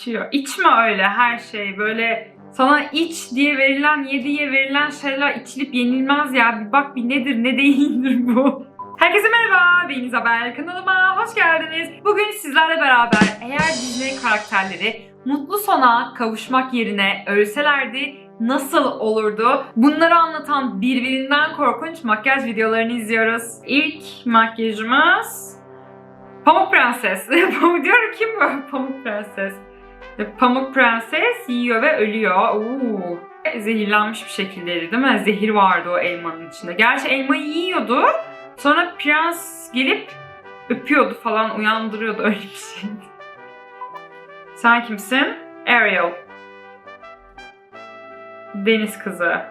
bitiyor. İçme öyle her şey böyle sana iç diye verilen, ye diye verilen şeyler içilip yenilmez ya. Bir bak bir nedir ne değildir bu. Herkese merhaba, ben İzabel. Kanalıma hoş geldiniz. Bugün sizlerle beraber eğer Disney karakterleri mutlu sona kavuşmak yerine ölselerdi nasıl olurdu? Bunları anlatan birbirinden korkunç makyaj videolarını izliyoruz. İlk makyajımız Pamuk Prenses. Diyorum kim bu? Pamuk Prenses. Pamuk Prenses yiyor ve ölüyor. Oo. Zehirlenmiş bir şekildeydi değil mi? Zehir vardı o elmanın içinde. Gerçi elmayı yiyordu. Sonra prens gelip öpüyordu falan, uyandırıyordu öyle bir şeydi. Sen kimsin? Ariel. Deniz kızı.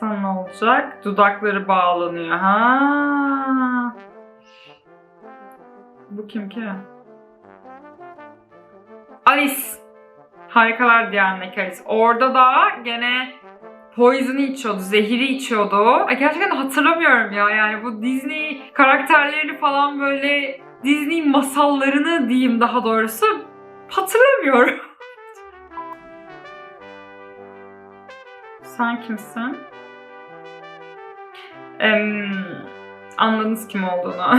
Sana ne olacak? Dudakları bağlanıyor. Ha. Bu kim ki? Alice. Harikalar Diyarındaki Alice. Orada da gene Poison'ı içiyordu, zehiri içiyordu. Ay gerçekten hatırlamıyorum ya. Yani bu Disney karakterlerini falan böyle Disney masallarını diyeyim daha doğrusu hatırlamıyorum. Sen kimsin? Em, anladınız kim olduğunu.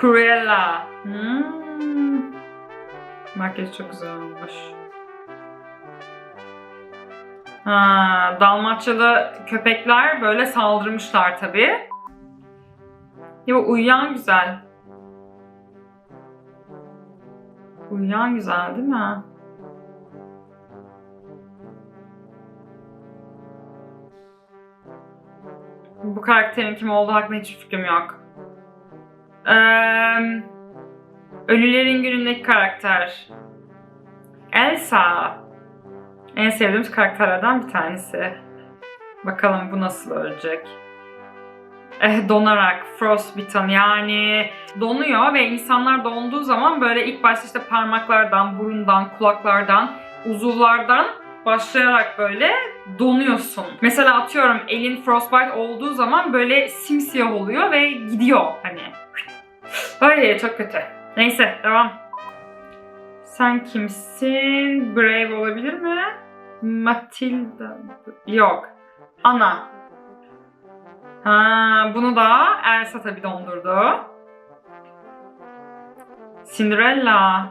Cruella. Hmm. Makyaj çok güzel olmuş. Ha, Dalmaçyalı köpekler böyle saldırmışlar tabii. Ya uyuyan güzel. Uyuyan güzel değil mi? Bu karakterin kim olduğu hakkında hiçbir fikrim yok. Eee, Ölülerin Günü'ndeki karakter. Elsa. En sevdiğimiz karakterlerden bir tanesi. Bakalım bu nasıl ölecek. Eh, donarak, frostbitten yani donuyor ve insanlar donduğu zaman böyle ilk başta işte parmaklardan, burundan, kulaklardan, uzuvlardan başlayarak böyle donuyorsun. Mesela atıyorum elin frostbite olduğu zaman böyle simsiyah oluyor ve gidiyor hani. Ay çok kötü. Neyse devam. Sen kimsin? Brave olabilir mi? Matilda. Yok. Ana. Ha, bunu da Elsa tabii dondurdu. Cinderella.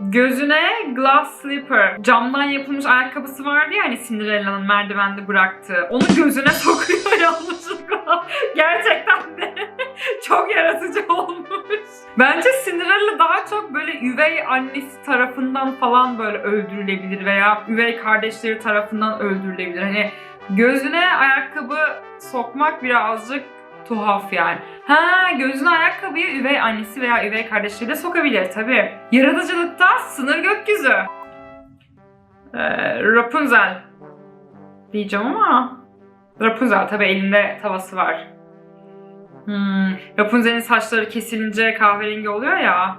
Gözüne glass slipper. Camdan yapılmış ayakkabısı vardı ya hani Cinderella'nın merdivende bıraktığı. Onu gözüne sokuyor yanlışlıkla. Gerçekten de çok yaratıcı olmuş. Bence Cinderella daha çok böyle üvey annesi tarafından falan böyle öldürülebilir veya üvey kardeşleri tarafından öldürülebilir. Hani gözüne ayakkabı sokmak birazcık tuhaf yani. Ha gözüne ayakkabıyı üvey annesi veya üvey kardeşleri de sokabilir tabi. Yaratıcılıkta sınır gökyüzü. Ee, Rapunzel diyeceğim ama Rapunzel tabi elinde tavası var. Hmm, Rapunzel'in saçları kesilince kahverengi oluyor ya.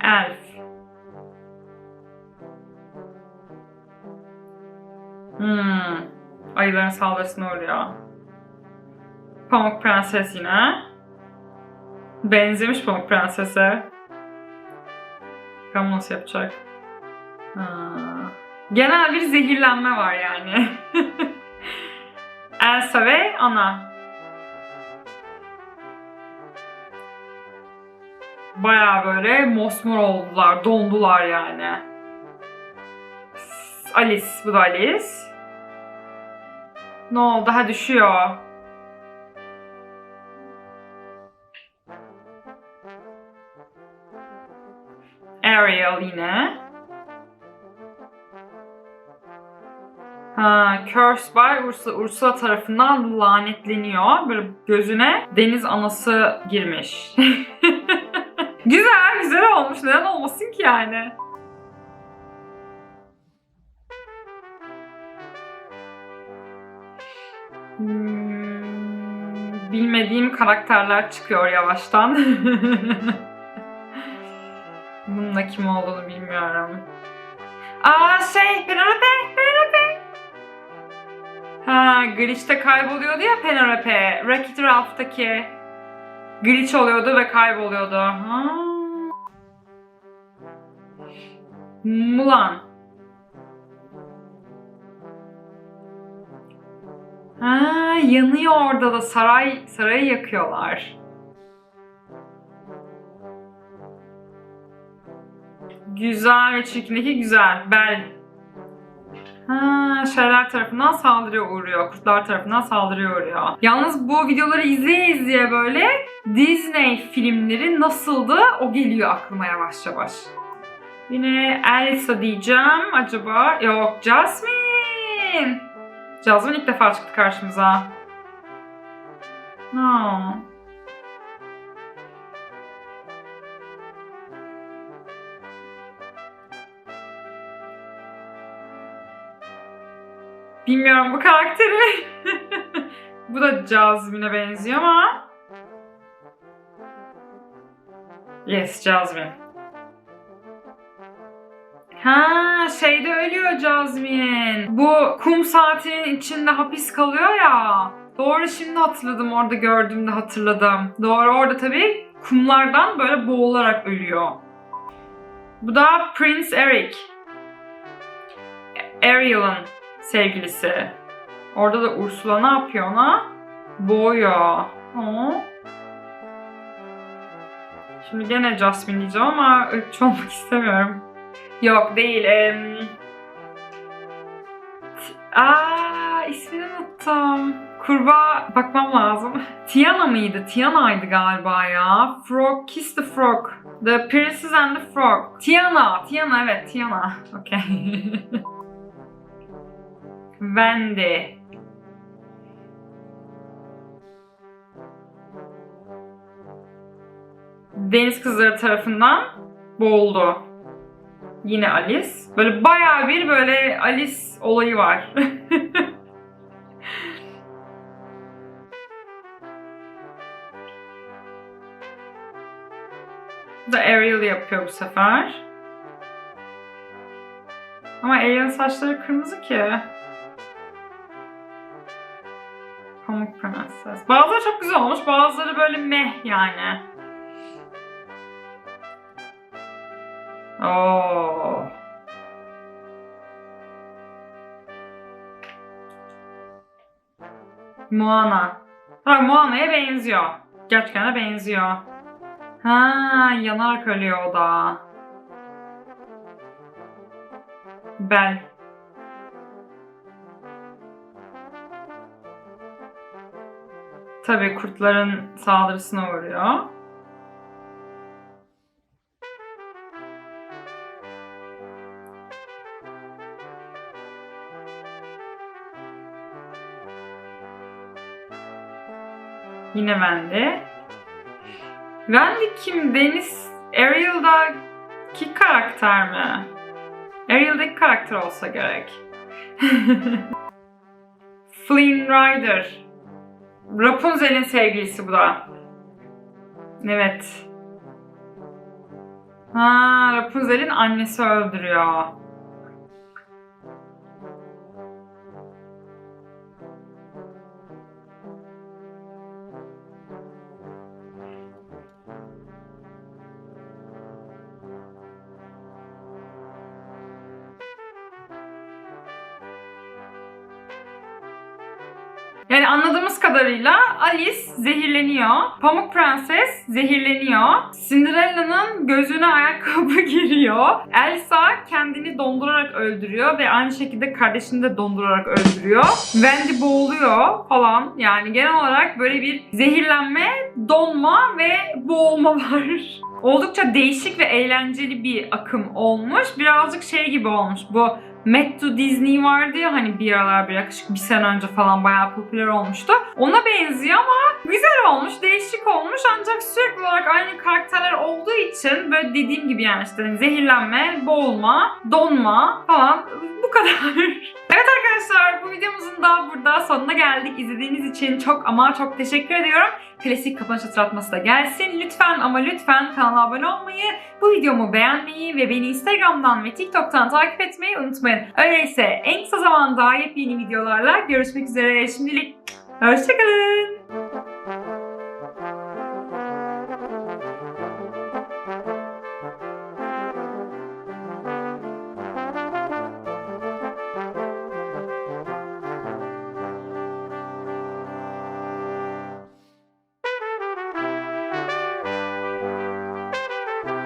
Elf. Hmm, ayıların saldırısına uğruyor. Pamuk Prenses yine. Benzemiş Pamuk Prenses'e. Bakalım yapacak. Ha. Genel bir zehirlenme var yani. Elsa ve Anna. Baya böyle mosmor oldular, dondular yani. Alice, bu da Alice. Ne oldu? Ha düşüyor. Ariel yine. Ha, Curse by Ursula, Ursula tarafından lanetleniyor. Böyle gözüne deniz anası girmiş. güzel, güzel olmuş. Neden olmasın ki yani? Bilmediğim karakterler çıkıyor yavaştan. Bunun da kim olduğunu bilmiyorum. Aa şey Penelope, Penelope. Ha, Glitch'te kayboluyordu ya Penelope. Wreck-It Ralph'taki glitch oluyordu ve kayboluyordu. Ha. Mulan. Ha, yanıyor orada da saray sarayı yakıyorlar. Güzel ve çirkindeki güzel. Bel. Ha, şeyler tarafından saldırıya uğruyor. Kurtlar tarafından saldırıya uğruyor. Yalnız bu videoları izleye izleye böyle Disney filmleri nasıldı o geliyor aklıma yavaş yavaş. Yine Elsa diyeceğim. Acaba yok Jasmine. Jasmine ilk defa çıktı karşımıza. No. Bilmiyorum bu karakteri. bu da Jasmine'e benziyor ama. Yes, Jasmine. Ha, şeyde ölüyor Jasmine. Bu kum saatinin içinde hapis kalıyor ya. Doğru şimdi hatırladım orada gördüğümde hatırladım. Doğru orada tabii kumlardan böyle boğularak ölüyor. Bu da Prince Eric. Ariel'ın sevgilisi. Orada da Ursula ne yapıyor ona? Boğuyor. Aa. Şimdi gene Jasmine diyeceğim ama ırkçı olmak istemiyorum. Yok değil. T- Aa ismini unuttum. Kurbağa bakmam lazım. Tiana mıydı? Tiana'ydı galiba ya. Frog, Kiss the Frog. The Princess and the Frog. Tiana, Tiana evet Tiana. Okay. Wendy. Deniz kızları tarafından boğuldu. Yine Alice. Böyle bayağı bir böyle Alice olayı var. Da Ariel yapıyor bu sefer. Ama Ariel'in saçları kırmızı ki. Pamuk Prenses. Bazıları çok güzel olmuş, bazıları böyle meh yani. Oo. Moana. Ha Moana'ya benziyor. Gerçekten de benziyor. Ha yanarak ölüyor o da. Bel. Tabii kurtların saldırısına uğruyor. Yine Wendy. Wendy kim? Deniz Ariel'daki karakter mi? Ariel'daki karakter olsa gerek. Flynn Rider. Rapunzel'in sevgilisi bu da. Evet. Ha, Rapunzel'in annesi öldürüyor. Anladığımız kadarıyla Alice zehirleniyor. Pamuk Prenses zehirleniyor. Cinderella'nın gözüne ayakkabı giriyor. Elsa kendini dondurarak öldürüyor ve aynı şekilde kardeşini de dondurarak öldürüyor. Wendy boğuluyor falan. Yani genel olarak böyle bir zehirlenme, donma ve boğulma var. Oldukça değişik ve eğlenceli bir akım olmuş. Birazcık şey gibi olmuş bu Mad to Disney vardı ya hani bir aralar bir yaklaşık bir sene önce falan bayağı popüler olmuştu. Ona benziyor ama güzel olmuş, değişik olmuş ancak sürekli olarak aynı karakterler olduğu için böyle dediğim gibi yani işte hani zehirlenme, boğulma, donma falan bu kadar. evet arkadaşlar videomuzun da burada sonuna geldik. İzlediğiniz için çok ama çok teşekkür ediyorum. Klasik kapanış hatırlatması da gelsin. Lütfen ama lütfen kanala abone olmayı, bu videomu beğenmeyi ve beni Instagram'dan ve TikTok'tan takip etmeyi unutmayın. Öyleyse en kısa zamanda yepyeni videolarla görüşmek üzere. Şimdilik hoşçakalın.